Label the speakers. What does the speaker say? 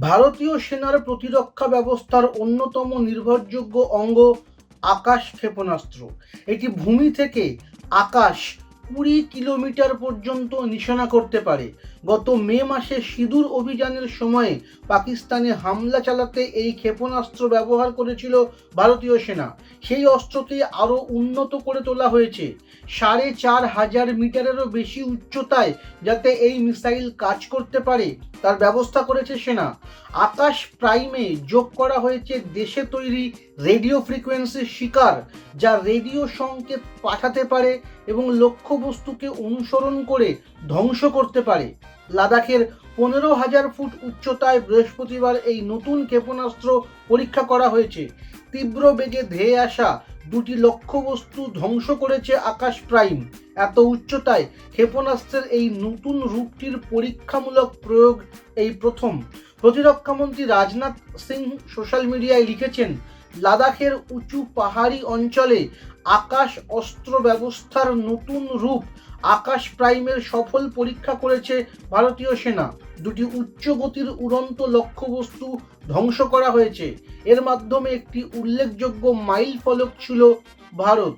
Speaker 1: ভারতীয় সেনার প্রতিরক্ষা ব্যবস্থার অন্যতম নির্ভরযোগ্য অঙ্গ আকাশ ক্ষেপণাস্ত্র। এটি ভূমি থেকে আকাশ কুড়ি কিলোমিটার পর্যন্ত নিশানা করতে পারে। গত মে মাসে সিঁদুর অভিযানের সময়ে পাকিস্তানে হামলা চালাতে এই ক্ষেপণাস্ত্র ব্যবহার করেছিল ভারতীয় সেনা। সেই অস্ত্রকে আরও উন্নত করে তোলা হয়েছে। সাড়ে চার হাজার মিটারেরও বেশি উচ্চতায় যাতে এই মিসাইল কাজ করতে পারে, তার ব্যবস্থা করেছে সেনা। আকাশ প্রাইমে যোগ করা হয়েছে দেশে তৈরি রেডিও ফ্রিকোয়েন্সির শিকার, যা রেডিও সংকেত পাঠাতে পারে এবং লক্ষ্যবস্তুকে অনুসরণ করে ধ্বংস করতে পারে। লাদাখের পনেরো হাজার ফুট উচ্চতায় বৃহস্পতিবার এই নতুন ক্ষেপণাস্ত্র পরীক্ষা করা হয়েছে। তীব্র বেগে ধেয়ে আসা দুটি লক্ষ্যবস্তু ধ্বংস করেছে আকাশ প্রাইম। এত উচ্চতায় ক্ষেপণাস্ত্রের এই নতুন রূপটির পরীক্ষামূলক প্রয়োগ এই প্রথম। প্রতিরক্ষামন্ত্রী রাজনাথ সিং সোশ্যাল মিডিয়ায় লিখেছেন, লাদাখের উঁচু পাহাড়ি অঞ্চলে আকাশ অস্ত্র ব্যবস্থার নতুন রূপ আকাশ প্রাইমের সফল পরীক্ষা করেছে ভারতীয় সেনা। দুটি উচ্চ গতির উড়ন্ত লক্ষ্যবস্তু ধ্বংস করা হয়েছে। এর মাধ্যমে একটি উল্লেখযোগ্য মাইল ফলক ছিল ভারত।